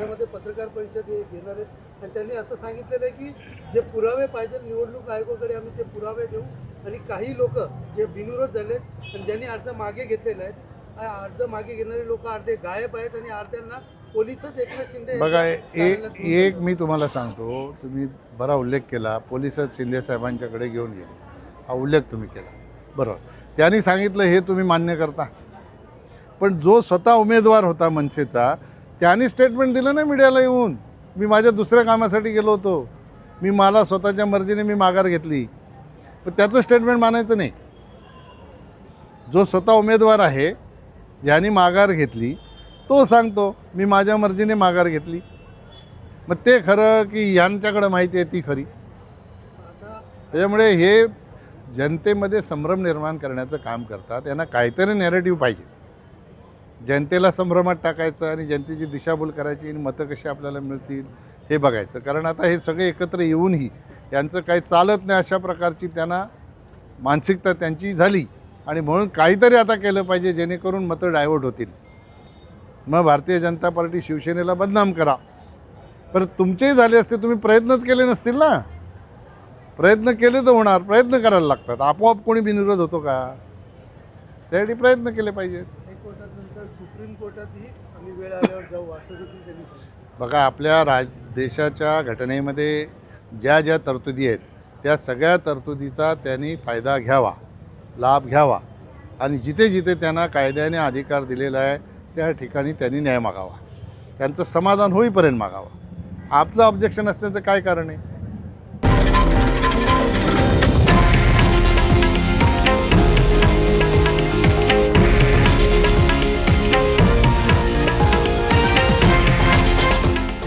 ठाण्यामध्ये पत्रकार परिषद हे घेणार आहेत. आणि त्यांनी असं सांगितलेलं आहे की जे पुरावे पाहिजे निवडणूक आयोगाकडे आम्ही ते पुरावे देऊ. आणि काही लोक जे बिनविरोध झाले आहेत आणि ज्यांनी अर्ज मागे घेतलेले आहेत अर्ज मागे घेणारे लोक अर्धे गायब आहेत आणि अर्ध्यांना पोलिसच एकनाथ शिंदे बघा एक एक. मी तुम्हाला सांगतो तुम्ही बरा उल्लेख केला पोलिसच शिंदे साहेबांच्याकडे घेऊन गेले. हा उल्लेख तुम्ही केला. बरोबर. त्यांनी सांगितलं हे तुम्ही मान्य करता. पण जो स्वतः उमेदवार होता मनसेचा त्यांनी स्टेटमेंट दिलं ना मीडियाला येऊन. मी माझ्या दुसऱ्या कामासाठी गेलो होतो. मी मला स्वतःच्या मर्जीने मी माघार घेतली. पण त्याचं स्टेटमेंट मानायचं नाही. जो स्वतः उमेदवार आहे ज्यांनी माघार घेतली तो सांगतो मी माझ्या मर्जीने माघार घेतली. मग ते खरं की यांच्याकडं माहिती आहे ती खरी. त्याच्यामुळे हे जनतेमध्ये संभ्रम निर्माण करण्याचं काम करतात. यांना काहीतरी नॅरेटिव्ह पाहिजे. जनतेला संभ्रमात टाकायचं आणि जनतेची दिशाभूल करायची आणि मतं कशी आपल्याला मिळतील हे बघायचं. कारण आता हे सगळे एकत्र येऊनही यांचं काही चालत नाही अशा प्रकारची त्यांना मानसिकता त्यांची झाली आणि म्हणून काहीतरी आता केलं पाहिजे जेणेकरून मतं डायव्हर्ट होतील. मग भारतीय जनता पार्टी शिवसेनेला बदनाम करा. पण तुमचेही झाले असते तुम्ही प्रयत्नच केले नसतील ना. प्रयत्न केले तर होणार प्रयत्न करायला लागतात. आपोआप कोणी बिनविरोध होतो का? त्यासाठी प्रयत्न केले पाहिजेत. हायकोर्टात नंतर सुप्रीम कोर्टातही आम्ही वेळ आल्यावर जाऊ असं देखील त्यांनी सांगितलं. बघा आपल्या राज देशाच्या घटनेमध्ये ज्या ज्या तरतुदी आहेत त्या सगळ्या तरतुदीचा त्यांनी फायदा घ्यावा लाभ घ्यावा. आणि जिथे जिथे त्यांना कायद्याने अधिकार दिलेला आहे त्या ठिकाणी त्यांनी न्याय मागावा. त्यांचं समाधान होईपर्यंत मागावा. आपलं ऑब्जेक्शन असण्याचं काय कारण आहे?